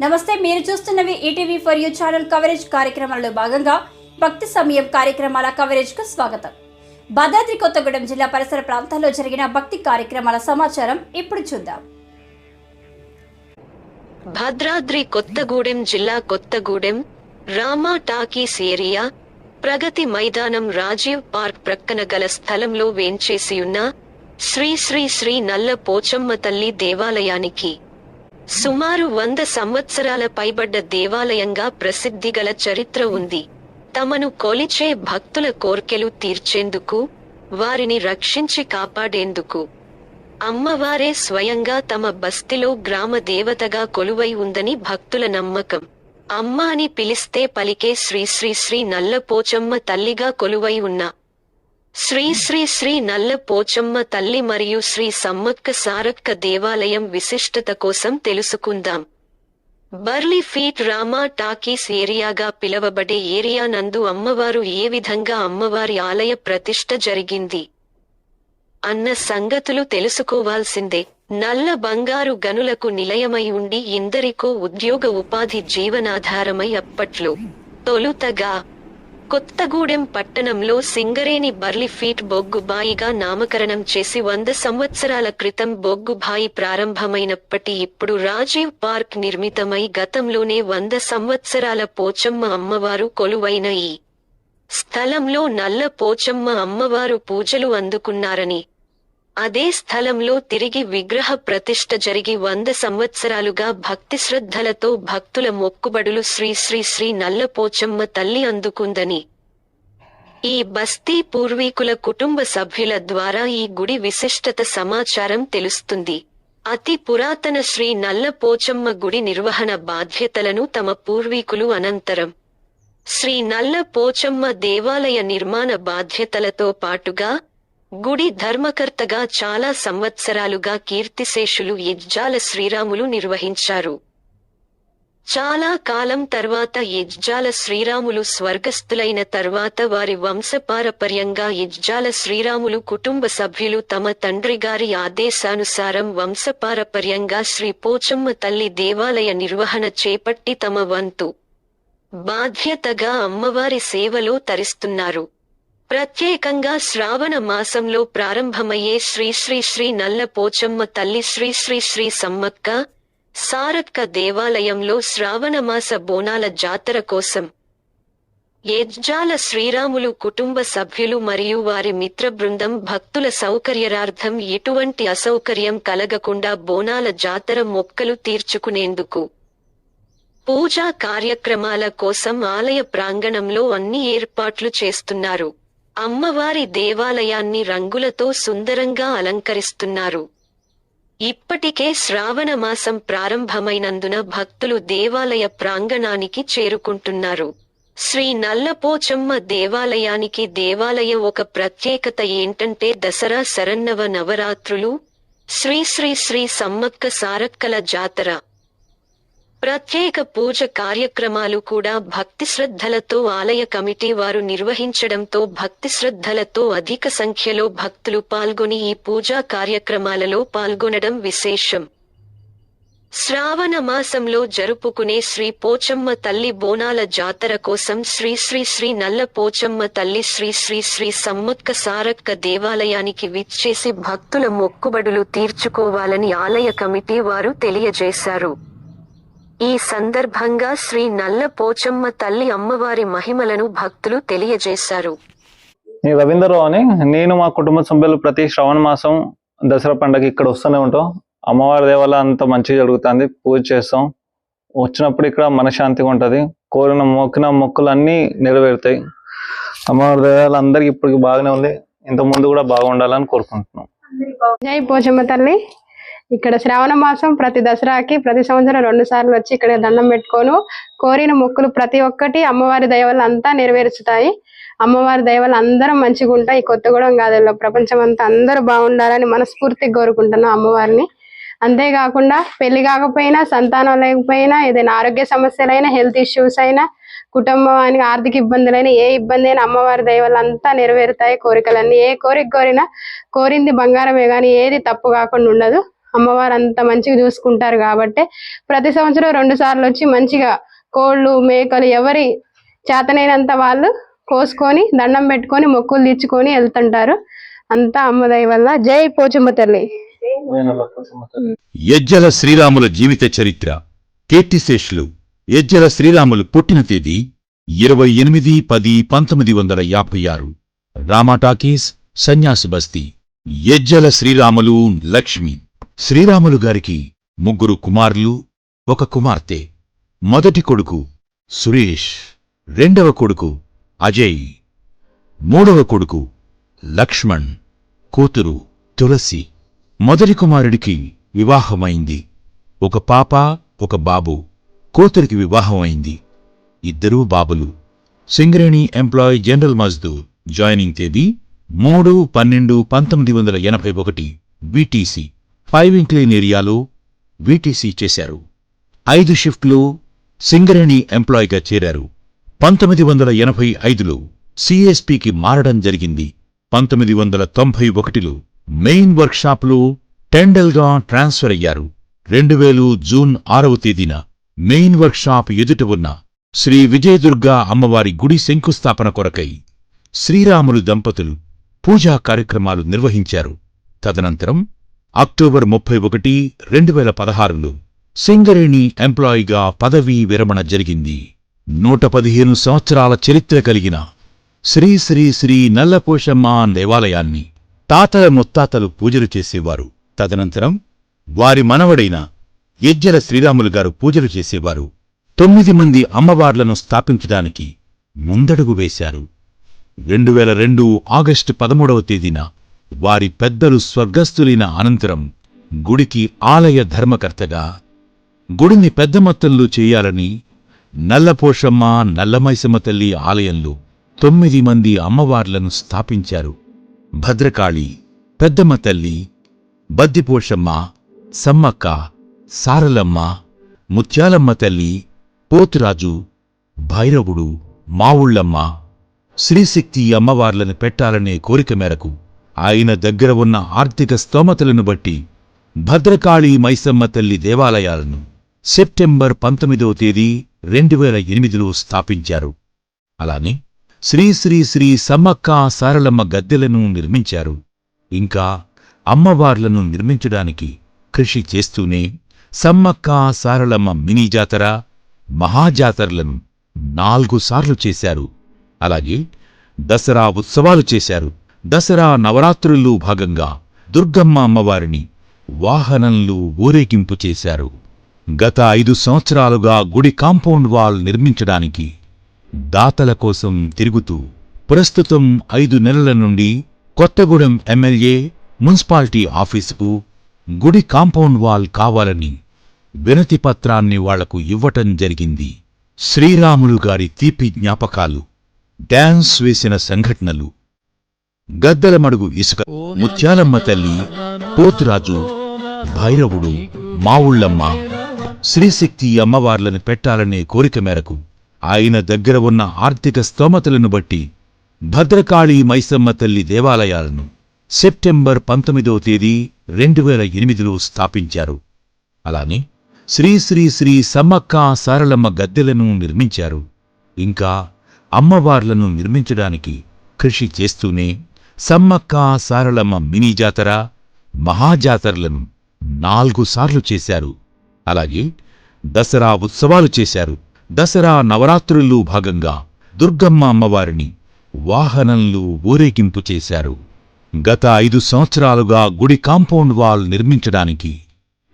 నమస్తే మీరు చూస్తున్నవి ETV for you channel coverage కార్యక్రమాల్లో భాగంగా భక్తి సమయం కార్యక్రమాల కవరేజ్కు స్వాగతం. భద్రాద్రి కొత్తగూడెం జిల్లా పరిసర ప్రాంతాల్లో జరిగిన భక్తి కార్యక్రమాల సమాచారం ఇప్పుడు చూద్దాం. భద్రాద్రి కొత్తగూడెం జిల్లా కొత్తగూడెం రామా టాకీస్ ఏరియా ప్రగతి మైదానం రాజీవ్ పార్క్ ప్రక్కన గల స్థలంలో వేంచేసియున్న శ్రీ శ్రీ శ్రీ నల్ల పోచమ్మ తల్లి దేవాలయానికి సుమారు వంద సంవత్సరాల పైబడ్డ దేవాలయంగా ప్రసిద్ధి గల చరిత్ర ఉంది. తమను కొలిచే భక్తుల కోర్కెలు తీర్చేందుకు వారిని రక్షించి కాపాడేందుకు. అమ్మవారే స్వయంగా తమ బస్తిలో గ్రామ దేవతగా కొలువై ఉందని భక్తుల నమ్మకం. అమ్మ అని పిలిస్తే పలికే శ్రీ శ్రీ శ్రీ నల్లపోచమ్మ తల్లిగా కొలువై ఉన్న శ్రీ శ్రీ శ్రీ నల్ల పోచమ్మ తల్లి మరియు శ్రీ సమ్మక్క సారక్క దేవాలయం విశిష్టత కోసం తెలుసుకుందాం. బర్లీ ఫీట్ రామా టాకీస్ ఏరియాగా పిలవబడే ఏరియా నందు అమ్మవారు ఏ విధంగా అమ్మవారి ఆలయ ప్రతిష్ట జరిగింది? అన్న సంగతులు తెలుసుకోవాల్సిందే. నల్ల బంగారు గనులకు నిలయమై ఉండి ఇందరికో ఉద్యోగ ఉపాధి జీవనాధారమై అప్పట్లో. తొలుతగా కొత్తగూడెం పట్టణంలో సింగరేణి బర్లిఫీట్ బొగ్గుబాయిగా నామకరణం చేసి వంద సంవత్సరాల క్రితం బొగ్గుబాయి ప్రారంభమైనప్పటి ఇప్పుడు రాజీవ్ పార్క్ నిర్మితమై గతంలోనే వంద సంవత్సరాల పోచమ్మ అమ్మవారు కొలువైన ఈ స్థలంలో నల్ల పోచమ్మ అమ్మవారు పూజలు అందుకున్నారని అదే స్థలంలో తిరిగి విగ్రహ ప్రతిష్ఠ జరిగి వంద సంవత్సరాలుగా భక్తి శ్రద్ధలతో భక్తుల మొక్కుబడులు శ్రీ శ్రీ శ్రీ నల్ల పోచమ్మ తల్లి అందుకుందని. ఈ బస్తీ పూర్వీకుల కుటుంబ సభ్యుల ద్వారా ఈ గుడి విశిష్టత సమాచారం తెలుస్తుంది. అతి పురాతన శ్రీ నల్ల పోచమ్మ గుడి నిర్వహణ బాధ్యతలను తమ పూర్వీకులు అనంతరం శ్రీ నల్ల పోచమ్మ దేవాలయ నిర్మాణ బాధ్యతలతో పాటుగా గుడి ధర్మకర్తగా చాలా సంవత్సరాలుగా కీర్తిశేషులు యజ్జాల శ్రీరాములు నిర్వహించారు. చాలా కాలం తర్వాత యజ్జాల శ్రీరాములు స్వర్గస్థులైన తర్వాత వారి వంశపారపర్యంగా యజ్జాల శ్రీరాములు కుటుంబ సభ్యులు తమ తండ్రి గారి ఆదేశానుసారం వంశపారపర్యంగా శ్రీ పోచమ్మ తల్లి దేవాలయ నిర్వహణ చేపట్టి తమ వంతు బాధ్యతగా అమ్మవారి సేవలో తరిస్తున్నారు. ప్రత్యేకంగా శ్రావణ మాసంలో ప్రారంభమయ్యే శ్రీ శ్రీ శ్రీ నల్ల పోచమ్మ తల్లి శ్రీ శ్రీ శ్రీ సమ్మక్క సారక్క దేవాలయంలో శ్రావణమాస బోనాల జాతర కోసం యజ్జాల శ్రీరాములు కుటుంబ సభ్యులు మరియు వారి మిత్ర బృందం భక్తుల సౌకర్యార్థం ఎటువంటి అసౌకర్యం కలగకుండా బోనాల జాతర మొక్కలు తీర్చుకునేందుకు పూజా కార్యక్రమాల కోసం ఆలయ ప్రాంగణంలో అన్ని ఏర్పాట్లు చేస్తున్నారు. అమ్మవారి దేవాలయాన్ని రంగులతో సుందరంగా అలంకరిస్తున్నారు. ఇప్పటికే శ్రావణ మాసం ప్రారంభమైనందున భక్తులు దేవాలయ ప్రాంగణానికి చేరుకుంటున్నారు. శ్రీ నల్లపోచమ్మ దేవాలయానికి దేవాలయ ఒక ప్రత్యేకత ఏంటంటే దసరా శరన్నవ నవరాత్రులు శ్రీ శ్రీ శ్రీ సమ్మక్క సారక్కల జాతర. ప్రత్యేక పూజ కార్యక్రమాలు కూడా భక్తి శ్రద్ధలతో ఆలయ కమిటీ వారు నిర్వహించడంతో భక్తి శ్రద్ధలతో అధిక సంఖ్యలో భక్తులు పాల్గొని ఈ పూజా కార్యక్రమాలలో పాల్గొనడం విశేషం. శ్రావణ మాసంలో జరుపుకునే శ్రీ పోచమ్మ తల్లి బోనాల జాతర కోసం శ్రీ శ్రీ శ్రీ నల్ల పోచమ్మ తల్లి శ్రీ శ్రీ శ్రీ సమ్మక్క సారక్క దేవాలయానికి విచ్చేసి భక్తుల మొక్కుబడులు తీర్చుకోవాలని ఆలయ కమిటీ వారు తెలియజేశారు. ఈ సందర్భంగా శ్రీ నల్ల పోచమ్మ తల్లి అమ్మవారి మహిమలను భక్తులు తెలియజేశారు. నేను రవీంద్రరావు అని నేను మా కుటుంబ సభ్యులు ప్రతి శ్రవణ మాసం దసరా పండగ ఇక్కడ వస్తూనే ఉంటాం. అమ్మవారి దేవాలయం అంతా మంచిగా జరుగుతుంది పూజ చేస్తాం. వచ్చినప్పుడు ఇక్కడ మనశాంతిగా ఉంటుంది. కోరిన మొక్కిన మొక్కులు అన్నీ నెరవేరుతాయి. అమ్మవారి దేవాలయం అందరికి ఇప్పటికి బాగానే ఉంది. ఇంత ముందు కూడా బాగుండాలని కోరుకుంటున్నాం. జై పోచమ్మ తల్లి. ఇక్కడ శ్రావణ మాసం ప్రతి దసరాకి ప్రతి సంవత్సరం రెండు సార్లు వచ్చి ఇక్కడ దండం పెట్టుకోను. కోరిన మొక్కులు ప్రతి ఒక్కటి అమ్మవారి దయ వల్ల అంతా నెరవేర్చుతాయి అమ్మవారి దయ వల్ల అందరం మంచిగా ఉంటాయి కొత్తగూడెం కాదు ప్రపంచం అంతా అందరూ బాగుండాలని మనస్ఫూర్తిగా కోరుకుంటున్నాం అమ్మవారిని. అంతేకాకుండా పెళ్ళి కాకపోయినా సంతానం లేకపోయినా ఏదైనా ఆరోగ్య సమస్యలైనా హెల్త్ ఇష్యూస్ అయినా కుటుంబానికి ఆర్థిక ఇబ్బందులైనా ఏ ఇబ్బంది అయినా అమ్మవారి దైవాలు అంతా నెరవేరుతాయి కోరికలన్నీ. ఏ కోరిక కోరినా కోరింది బంగారమే కానీ ఏది తప్పు కాకుండా ఉండదు. అమ్మవారు అంత మంచిగా చూసుకుంటారు కాబట్టి ప్రతి సంవత్సరం రెండు సార్లు వచ్చి మంచిగా కోళ్ళు మేకలు ఎవరి చేతనైనంత వాళ్ళు కోసుకొని దండం పెట్టుకొని మొక్కులు తీర్చుకొని వెళ్తుంటారు. అంతా అమ్మదయ్య వల్ల. జై పోచమ్మ తల్లి. యజ్జల శ్రీరాముల జీవిత చరిత్ర కీర్తిశేషులు యజ్జల శ్రీరాములు పుట్టిన తేదీ ఇరవై ఎనిమిది పది పంతొమ్మిది వందల యాభై ఆరు. రామాటాకీస్ సన్యాసి బస్తీ. యజ్జల శ్రీరాములు లక్ష్మి. శ్రీరాములు గారికి ముగ్గురు కుమారులు ఒక కుమార్తె మొదటి కొడుకు సురేష్ రెండవ కొడుకు అజయ్ మూడవ కొడుకు లక్ష్మణ్ కూతురు తులసి. మొదటి కుమారుడికి వివాహమైంది. ఒక పాప ఒక బాబు కూతురికి వివాహమైంది. ఇద్దరూ బాబులు. సింగరేణి ఎంప్లాయ్ జనరల్ మజ్దూర్ జాయినింగ్ తేదీ మూడు పన్నెండు పంతొమ్మిది వందల ఎనభై ఒకటి బీటీసీ ఫైవ్ ఇంక్లీన్ ఏరియాలో వీటీసీ చేశారు. ఐదు షిఫ్ట్లు సింగరేణి ఎంప్లాయ్గా చేరారు. పంతొమ్మిది వందల ఎనభై ఐదులో సిఎస్పికి మారడం జరిగింది. పంతొమ్మిది వందల తొంభై ఒకటిలో మెయిన్ వర్క్షాప్లో టెండల్గా ట్రాన్స్ఫర్ అయ్యారు. రెండు వేలు జూన్ ఆరవ తేదీన మెయిన్ వర్క్షాప్ ఎదుట ఉన్న శ్రీ విజయదుర్గా అమ్మవారి గుడి శంకుస్థాపన కొరకై శ్రీరాములు దంపతులు పూజా కార్యక్రమాలు నిర్వహించారు. తదనంతరం అక్టోబర్ ముప్పై ఒకటి రెండు వేల పదహారులో సింగరేణి ఎంప్లాయీగా పదవీ విరమణ జరిగింది. నూట పదిహేను సంవత్సరాల చరిత్ర కలిగిన శ్రీ శ్రీ శ్రీ నల్లపోషమ్మ దేవాలయాన్ని తాతల ముత్తాతలు పూజలు చేసేవారు. తదనంతరం వారి మనవడైన యజ్జల శ్రీరాములు గారు పూజలు చేసేవారు. తొమ్మిది మంది అమ్మవార్లను స్థాపించడానికి ముందడుగు వేశారు. రెండు వేల రెండు ఆగస్టు పదమూడవ తేదీన వారి పెద్దలు స్వర్గస్థులైన అనంతరం గుడికి ఆలయ ధర్మకర్తగా గుడిని పెద్ద మొత్తంలో చేయాలని నల్లపోషమ్మ నల్లమైసమ్మ తల్లి ఆలయంలో తొమ్మిది మంది అమ్మవార్లను స్థాపించారు. భద్రకాళి పెద్దమ్మ తల్లి బద్దిపోషమ్మ సమ్మక్క సారలమ్మ ముత్యాలమ్మ తల్లి పోతురాజు భైరవుడు మావుళ్ళమ్మ శ్రీశక్తి అమ్మవార్లను పెట్టాలనే కోరిక మేరకు ఆయన దగ్గర ఉన్న ఆర్థిక స్తోమతలను బట్టి భద్రకాళి మైసమ్మ తల్లి దేవాలయాలను సెప్టెంబర్ పంతొమ్మిదవ తేదీ రెండు వేల ఎనిమిదిలో స్థాపించారు. అలానే శ్రీ శ్రీ శ్రీ సమ్మక్క సారలమ్మ గద్దెలను నిర్మించారు. ఇంకా అమ్మవార్లను నిర్మించడానికి కృషి చేస్తూనే సమ్మక్క సారలమ్మ మినీ జాతర మహాజాతరలను నాలుగు సార్లు చేశారు. అలాగే దసరా ఉత్సవాలు చేశారు. దసరా నవరాత్రుల్లో భాగంగా దుర్గమ్మ అమ్మవారిని వాహనంలో ఊరేగింపు చేశారు. గత ఐదు సంవత్సరాలుగా గుడి కాంపౌండ్ వాల్ నిర్మించడానికి దాతల కోసం తిరుగుతూ ప్రస్తుతం ఐదు నెలల నుండి కొత్తగూడెం ఎమ్మెల్యే మున్సిపాలిటీ ఆఫీసుకు గుడి కాంపౌండ్ వాల్ కావాలని వినతి పత్రాన్ని వాళ్ళకు ఇవ్వటం జరిగింది. శ్రీరాములు గారి తీపి జ్ఞాపకాలు డ్యాన్స్ వేసిన సంఘటనలు గద్దల మడుగు ఇసుక. ముత్యాలమ్మ తల్లి పోతురాజు భైరవుడు మావుళ్ళమ్మ శ్రీశక్తి అమ్మవార్లను పెట్టాలనే కోరిక మేరకు ఆయన దగ్గర ఉన్న ఆర్థిక స్తోమతలను బట్టి భద్రకాళి మైసమ్మ తల్లి దేవాలయాలను సెప్టెంబర్ పంతొమ్మిదవ తేదీ రెండు వేల ఎనిమిదిలో స్థాపించారు. అలానే శ్రీ శ్రీ శ్రీ సమ్మక్క సారలమ్మ గద్దెలను నిర్మించారు. ఇంకా అమ్మవార్లను నిర్మించడానికి కృషి చేస్తూనే సమ్మక్క సారలమ్మ మినీ జాతర మహాజాతరలను నాలుగు సార్లు చేశారు. అలాగే దసరా ఉత్సవాలు చేశారు. దసరా నవరాత్రుల్లో భాగంగా దుర్గమ్మ అమ్మవారిని వాహనంలో ఊరేగింపు చేశారు. గత ఐదు సంవత్సరాలుగా గుడి కాంపౌండ్ వాల్ నిర్మించడానికి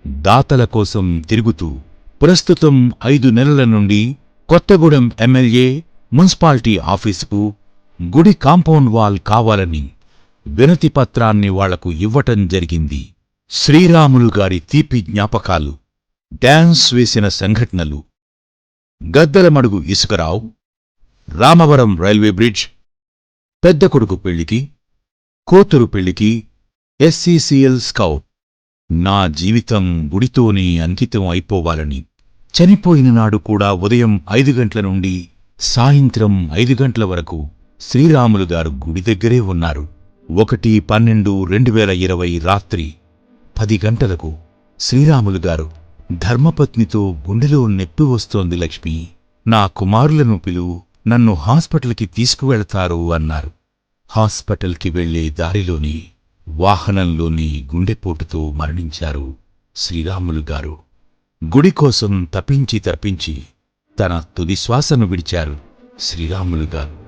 దాతల కోసం తిరుగుతూ ప్రస్తుతం ఐదు నెలల నుండి కొత్తగూడెం ఎమ్మెల్యే మున్సిపాలిటీ ఆఫీసుకు గుడి కాంపౌండ్ వాల్ కావాలని వినతిపత్రాన్ని వాళ్ళకు ఇవ్వటం జరిగింది. శ్రీరాములు గారి తీపి జ్ఞాపకాలు డ్యాన్స్ వేసిన సంఘటనలు. గద్దలమడుగు ఇసుకరావు రామవరం రైల్వే బ్రిడ్జ్ పెద్ద కొడుకు పెళ్ళికి కూతురు పెళ్ళికి ఎస్సీసీఎల్ స్కౌట్. నా జీవితం గుడితోనే అంకితం అయిపోవాలని చనిపోయిన నాడు కూడా ఉదయం ఐదు గంటల నుండి సాయంత్రం ఐదు గంటల వరకు శ్రీరాములు గారు గుడి దగ్గరే ఉన్నారు. ఒకటి పన్నెండు రెండు వేల ఇరవై రాత్రి పది గంటలకు శ్రీరాములు గారు ధర్మపత్నితో గుండెలో నొప్పి వస్తోంది లక్ష్మి. నా కుమారులను పిలువు నన్ను హాస్పిటల్కి తీసుకువెళతారు అన్నారు. హాస్పిటల్కి వెళ్ళే దారిలోని వాహనంలోని గుండెపోటుతో మరణించారు శ్రీరాములు గారు. గుడి కోసం తప్పించి తప్పించి తన తుది శ్వాసను విడిచారు శ్రీరాములు గారు.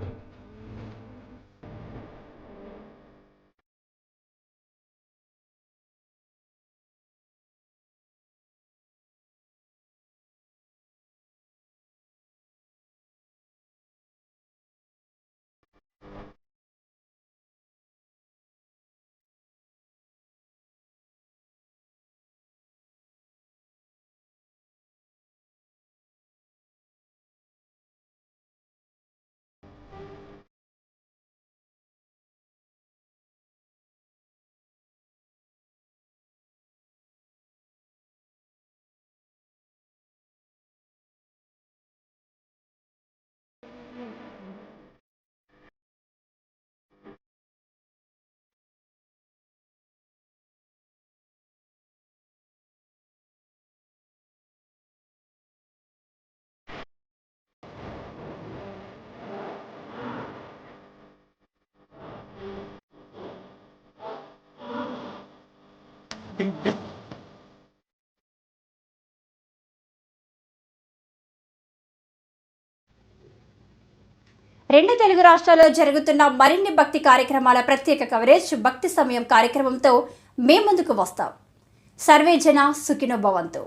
రెండు తెలుగు రాష్ట్రాల్లో జరుగుతున్న మరిన్ని భక్తి కార్యక్రమాల ప్రత్యేక కవరేజ్ భక్తి సమయం కార్యక్రమంతో మేము ముందుకు వస్తాం. సర్వే జన సుఖినో భవంతు.